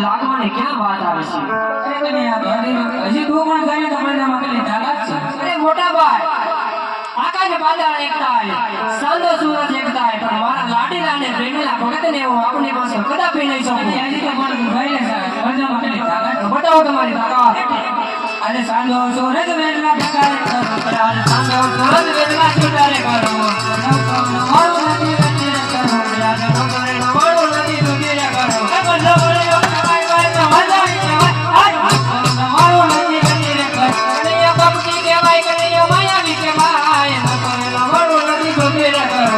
લાગવાની ક્યાં વાત આવે હજી તો અરે આકાશ પાતાળ એકતા હે, ચાંદો સૂરજ એકતા હે, પણ મારા લાડીલાને પ્રેમેલા ભગતને હું આપની પાસે કદાપી નહીં શકું. એની તો પણ ગઈ તાકાત. બતાવો તમારી તાકાત. અરે સાંજો સૂરજ વેલા અરે સાંજો સૂરજ વેલા ઠકારે Vem, né.